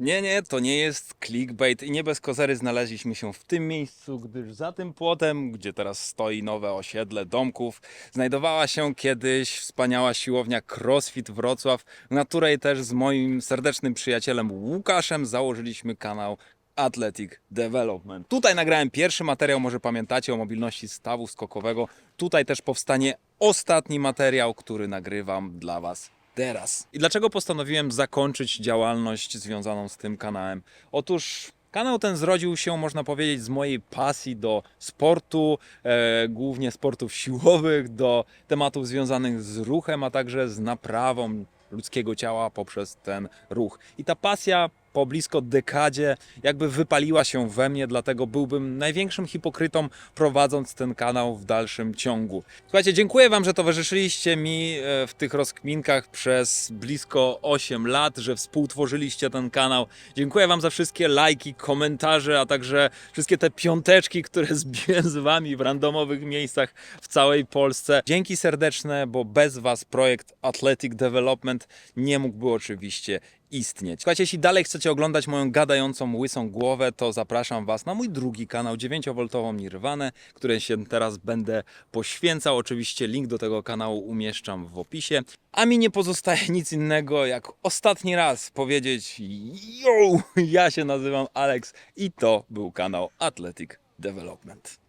Nie, nie, to nie jest clickbait i nie bez kozery znaleźliśmy się w tym miejscu, gdyż za tym płotem, gdzie teraz stoi nowe osiedle domków, znajdowała się kiedyś wspaniała siłownia CrossFit Wrocław, na której też z moim serdecznym przyjacielem Łukaszem założyliśmy kanał Athletic Development. Tutaj nagrałem pierwszy materiał, może pamiętacie o mobilności stawu skokowego. Tutaj też powstanie ostatni materiał, który nagrywam dla Was teraz. I dlaczego postanowiłem zakończyć działalność związaną z tym kanałem? Otóż kanał ten zrodził się, można powiedzieć, z mojej pasji do sportu, e, głównie sportów siłowych, do tematów związanych z ruchem, a także z naprawą ludzkiego ciała poprzez ten ruch. I ta pasja po blisko dekadzie jakby wypaliła się we mnie, dlatego byłbym największym hipokrytą prowadząc ten kanał w dalszym ciągu. Słuchajcie, dziękuję Wam, że towarzyszyliście mi e, w tych rozkminkach przez blisko 8 lat, że współtworzyliście ten kanał. Dziękuję Wam za wszystkie lajki, komentarze, a także wszystkie te piąteczki, które zbiłem z Wami w randomowych miejscach w całej Polsce. Dzięki serdeczne, bo bez Was projekt Athletic Development nie mógłby oczywiście istnieć. Słuchajcie, jeśli dalej chcecie oglądać moją gadającą łysą głowę, to zapraszam Was na mój drugi kanał 9V Nirvanę, który się teraz będę poświęcał. Oczywiście link do tego kanału umieszczam w opisie. A mi nie pozostaje nic innego, jak ostatni raz powiedzieć yo, ja się nazywam Alex i to był kanał Athletic Development.